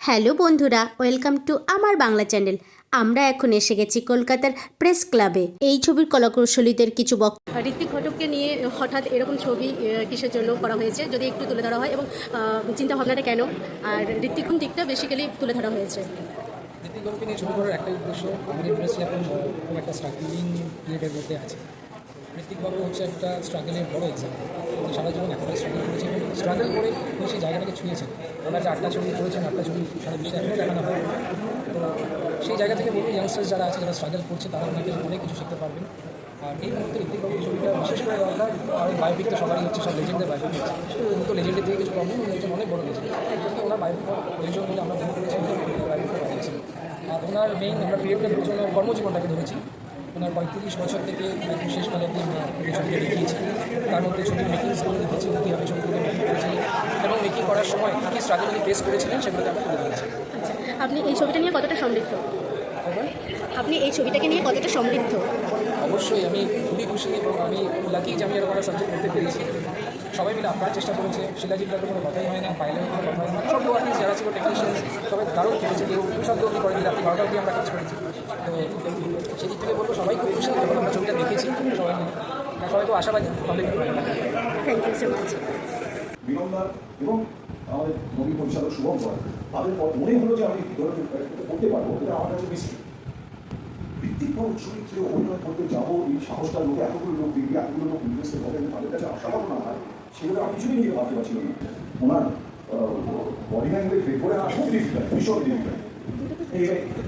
Hello বন্ধুরা welcome to আমার Bangla channel. আমরা এখন এসে গেছি কলকাতার প্রেস ক্লাবে। এই ছবির কলাকৌশলীদের কিছু বক্তব্য। ঋত্বিক ঘটককে নিয়ে হঠাৎ এরকম ছবি কিসের জন্য করা হয়েছে? যদি একটু তুলে ধরা হয় এবং চিন্তা ভাবনাটা কেন? আর ঋত্বিক কোন দিকটা বেসিক্যালি তুলে ধরা হয়েছে? ঋতিক বাবুকে নিয়ে ছবি করার একটাই উদ্দেশ্য আমাদের ইন্ডাস্ট্রি এখন খুব একটা স্ট্রাগলিং পিরিয়ডের মধ্যে আছে। ঋতিক বাবু হচ্ছে একটা স্ট্রাগলের বড় এক্সাম্পল সারা জীবন একেবারে স্ট্রাগল করেছে এবং স্ট্রাগল করে সেই জায়গাটাকে ছুঁয়েছেন ওনার যে আটটা ছবি করেছেন আটটা ছবি সারা বিশ্বে এখনও দেখানো হয় তো সেই জায়গা থেকে বলব ইয়াংস্টার্স যারা আছে যারা স্ট্রাগল করছে তারা ওনাকে অনেক কিছু শিখতে পারবেন আর এই মুহূর্তে ঋতিক বাবুর ছবিটা বিশেষ করে দরকার আর বায়োপিক তো সবারই হচ্ছে সব লেজেন্ডের বায়োপিক হচ্ছে তো লেজেন্ডের থেকে কিছু প্রবলেম উনি অনেক বড় লেজেন্ড ওনার বায়োপিক প্রয়োজন বলে আমরা মনে করেছি আর ওনার মেইন আমরা পিরিয়ডটা ধরেছি ওনার কর্মজীবনটাকে ধরেছি ওনার পঁয়ত্রিশ বছর থেকে শেষ অব্দি আমরা ছবিটা দেখিয়েছি তার মধ্যে ছবি মেকিং স্কুলে দেখেছি কীভাবে ছবিগুলো মেকিং করেছি এবং মেকিং করার সময় কী স্ট্রাগল উনি ফেস করেছিলেন সেগুলোকে আমরা তুলে দিয়েছি আপনি এই ছবিটা নিয়ে কতটা সমৃদ্ধ? আপনি এই ছবিটাকে নিয়ে কতটা সমৃদ্ধ? অবশ্যই আমি খুবই খুশি এবং আমি লাকি যে আমি এরকম সাবজেক্ট করতে পেরেছি। সবাই মিলে আপনার চেষ্টা করেছে শিলাজিৎ তো কোনো কথাই হয় না পাইলেও কোনো কথা হয় না সব আর্টিস্ট যারা ছিল টেকনিশিয়ান সবাই দারুণ খেলেছে কেউ সব অব্দি করেনি রাত্রি বারোটা অব্দি আমরা কাজ করেছি। তো সেদিক থেকে বলব সবাই খুব খুশি যখন আমরা ছবিটা দেখেছি সবাই মিলে। আর সবাই তো আশাবাদী হবে থ্যাংক ইউ সো মাচ এবং আমাদের নবী পরিচালক শুভঙ্কর তাদের পর মনে হলো যে আমি করতে পারব এটা আমার কাছে মিষ্টি ভিত্তিক কোনো চরিত্রে অভিনয় করতে যাব এই সাহসটা লোকে এতগুলো লোক দেখবি এতগুলো লোক ইনভেস্ট হবে তাদের কাছে হয়। সেগুলো আমি কিছুই নিজে ভাবতে পারছিলাম না ওনার বডি ল্যাঙ্গুয়েজ বের করে আনা খুব ডিফিকাল্ট ভীষণ ডিফিকাল্ট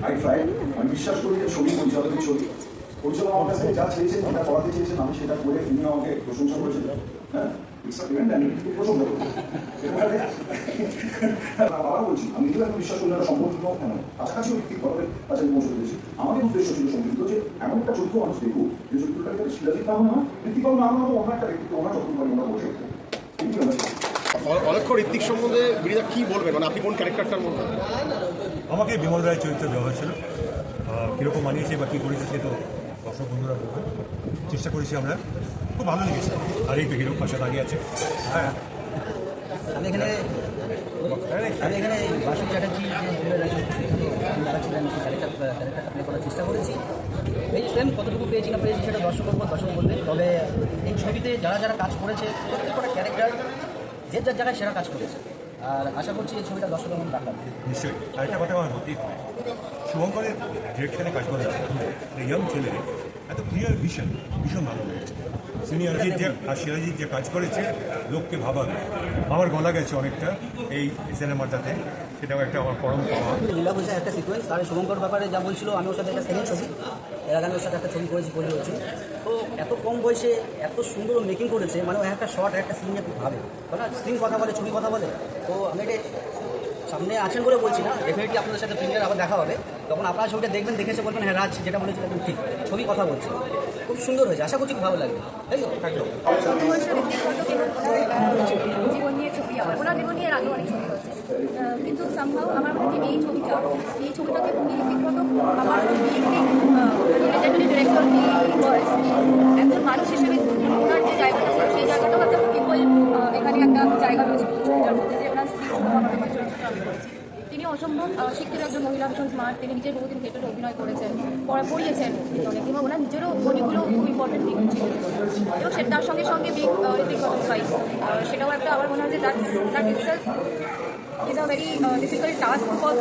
আই ট্রাই আমি বিশ্বাস করি যে ছবি পরিচালকের ছবি পরিচালক আমার কাছে যা চেয়েছেন যেটা করাতে চেয়েছেন আমি সেটা করে তিনি আমাকে প্রশংসা করেছেন হ্যাঁ? আমাদের উদ্দেশ্য ছিল যে এমন একটা চরিত্র মানুষ দেখুক যে চরিত্রটাকে শিলাজিৎ পাবো না অন্য একটা ওনার বসে ঋত্বিক সম্বন্ধে বিরিদা কি বলবেন? মানে আপনি কোন ক্যারেক্টারটার মধ্যে? আমাকে বিমল রায় চরিত্র দেওয়া হয়েছিল কীরকম মানিয়েছে বা কী করেছে সে তো দর্শক বন্ধুরা বলবেন চেষ্টা করেছি আমরা। খুব ভালো লেগেছে। আর এই তো হিরো পাশে দাঁড়িয়ে আছে। হ্যাঁ। আমি এখানে আমি এখানে বাসু চ্যাটার্জি করার চেষ্টা করেছি। এই সেম কতটুকু পেয়েছি না পেয়েছি সেটা দর্শক বলব দর্শক বলবে তবে এই ছবিতে যারা যারা কাজ করেছে প্রত্যেকটা ক্যারেক্টার যে যার জায়গায় সেরা কাজ করেছে। আর আশা করছি এই ছবিটা দর্শকের মধ্যে রাখা নিশ্চয়ই। আরেকটা কথা আমার বলতেই হয় শুভঙ্করের ডিরেকশনে কাজ করে ইয়ং ছেলে এত ক্লিয়ার ভিশন ভীষণ ভালো লেগেছে সিনিয়রজিৎ যে আর শিলাজিৎ যে কাজ করেছে লোককে ভাবাবে। আমার গলা গেছে অনেকটা এই সিনেমাটাতে। সেটাও একটা আমার পরম পাওয়া। লীলা একটা সিকোয়েন্স আর শুভঙ্কর ব্যাপারে যা বলছিল আমি ওর সাথে একটা সেকেন্ড ছবি। ওর সাথে একটা ছবি করেছি পরি হয়েছি তো এত কম বয়সে এত সুন্দর মেকিং করেছে মানে ও একটা শর্ট একটা সিন নিয়ে ভাবে। না স্ক্রিন কথা বলে, ছবি কথা বলে। তো আমি এটা সামনে আছেন বলে বলছি না ডেফিনেটলি আপনাদের সাথে প্রিমিয়ার আবার দেখা হবে। তখন আপনারা ছবিটা দেখবেন দেখেছে বলবেন হ্যাঁ রাজ, যেটা বলেছিল একদম ঠিক। ছবি কথা বলছে। খুব সুন্দর হয়েছে, আশা করছি ভালো লাগবে। তাই তো একদম জীবন নিয়ে ছবি আমার ওনার জীবন নিয়ে এর আগেও অনেক ছবি হয়েছে আহ, কিন্তু সম্ভব আমার মনে এই ছবিটা এই ছবিটাকে উনি বিগত আমার লেজেন্ডারি ডিরেক্টর একজন মানুষ হিসেবে মানে ওনার যে জায়গাটা ছিল সেই জায়গাটাও একটা ইকুয়াল এখানে একটা জায়গা রয়েছে ছবিটার মধ্যে যে ওনার স্ত্রী আমাদের যে চরিত্রটা আমি করেছি তিনি অসম্ভব আহ, শিক্ষিত একজন মহিলা ভীষণ স্মার্ট তিনি নিজের বহুদিন থিয়েটারে অভিনয় করেছেন, পড়া, পড়িয়েছেন অনেক এবং ওনার নিজেরও অনেকগুলো খুব ইম্পর্টেন্ট দিক এবং সে তার সঙ্গে সঙ্গে বিগ ঋতিক ভাই সেটাও একটা আমার মনে হয় যে that that is a very difficult task for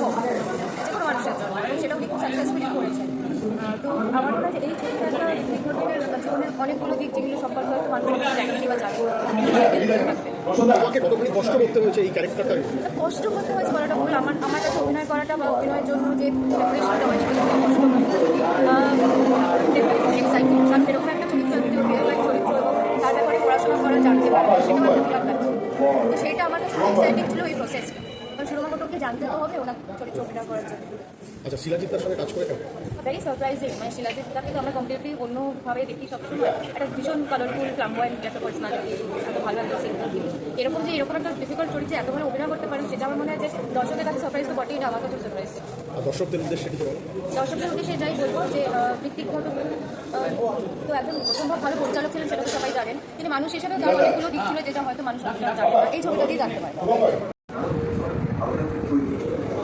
যে কোনো মানুষের জন্য। এবং সেটা উনি খুব সাকসেসফুলি করেছেন। তো আমার মনে হয় এই ছবিটা একটা অনেকগুলো দিক যেগুলো সম্পর্কে হয়তো মানুষ বা আমাকে কতখানি কষ্ট করতে হয়েছে এই ক্যারেক্টারটা কষ্ট করতে হয়েছে বলাটা ভুল। আমার আমার কাছে অভিনয় করাটা বা অভিনয়ের জন্য যে প্রিপারেশনটা হয় সেটা কষ্ট কারণ এরকম একটা চরিত্র চরিত্র এবং তার ব্যাপারে পড়াশোনা করা জানতে পারে একটা বিরাট তো সেইটা আমার কাছে এক্সাইটিং ছিল এই প্রসেসটা কারণ সুরমা ঘটককে জানতে তো হবে ওনার চরিত্র অভিনয় করার জন্য। আচ্ছা শিলাজিৎ সঙ্গে কাজ করে কেমন? ভেরি সারপ্রাইজিং মানে শিলাজিৎটাকে তো আমরা কমপ্লিটলি অন্যভাবে দেখি সবসময়। একটা ভীষণ কালারফুল ফ্লাম্বয়েন্ট একটা পার্সোনালিটি এত ভালো একটা সিঙ্গল এরকম যে এরকম একটা ডিফিকাল্ট চরিত্রে এত ভালো অভিনয় করতে পারেন সেটা আমার মনে হয় যে দর্শকের কাছে সারপ্রাইজ তো বটেই না আমার কাছে সারপ্রাইজ দর্শকদের উদ্দেশ্যে দর্শকদের উদ্দেশ্যে যাই বলব যে ঋত্বিক ঘটক তো একজন অসম্ভব ভালো পরিচালক ছিলেন সেটা তো সবাই জানেন। কিন্তু মানুষ হিসেবে তার অনেকগুলো দিক ছিল যেটা হয়তো মানুষ এই ছবিটা দিয়ে জানতে পারে। Fui.